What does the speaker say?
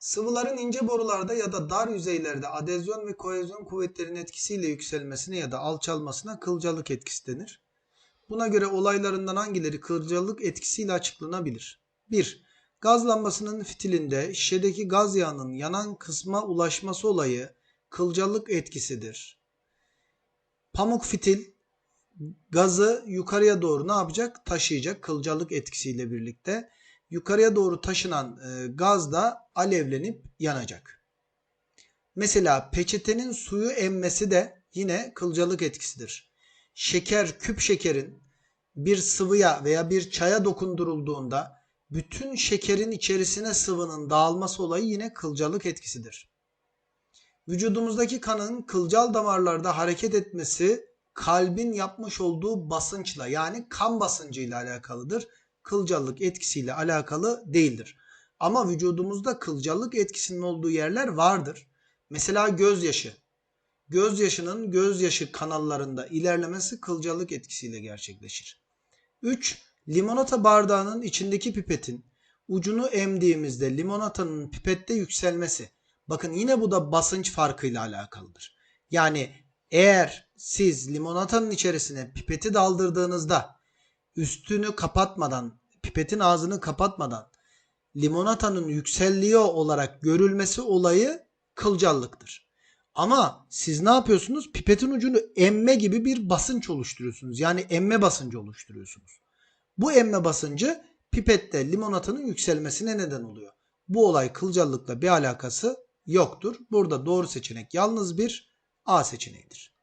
Sıvıların ince borularda ya da dar yüzeylerde adezyon ve kohezyon kuvvetlerinin etkisiyle yükselmesine ya da alçalmasına kılcalık etkisi denir. Buna göre olaylarından hangileri kılcalık etkisiyle açıklanabilir? 1. Gaz lambasının fitilinde şişedeki gaz yağının yanan kısma ulaşması olayı kılcalık etkisidir. Pamuk fitil gazı yukarıya doğru ne yapacak? Taşıyacak kılcalık etkisiyle birlikte. Yukarıya doğru taşınan e, gaz da alevlenip yanacak. Mesela peçetenin suyu emmesi de yine kılcalık etkisidir. Şeker, küp şekerin bir sıvıya veya bir çaya dokundurulduğunda bütün şekerin içerisine sıvının dağılması olayı yine kılcalık etkisidir. Vücudumuzdaki kanın kılcal damarlarda hareket etmesi kalbin yapmış olduğu basınçla yani kan basıncıyla alakalıdır. Kılcallık etkisiyle alakalı değildir. Ama vücudumuzda kılcallık etkisinin olduğu yerler vardır. Mesela gözyaşı. Gözyaşının gözyaşı kanallarında ilerlemesi kılcallık etkisiyle gerçekleşir. 3. Limonata bardağının içindeki pipetin ucunu emdiğimizde limonatanın pipette yükselmesi. Bakın yine bu da basınç farkıyla alakalıdır. Yani eğer siz limonatanın içerisine pipeti daldırdığınızda üstünü kapatmadan, pipetin ağzını kapatmadan limonatanın yükselliyor olarak görülmesi olayı kılcallıktır. Ama siz ne yapıyorsunuz? Pipetin ucunu emme gibi bir basınç oluşturuyorsunuz. Yani emme basıncı oluşturuyorsunuz. Bu emme basıncı pipette limonatanın yükselmesine neden oluyor. Bu olay kılcallıkla bir alakası yoktur. Burada doğru seçenek yalnız bir A seçeneğidir.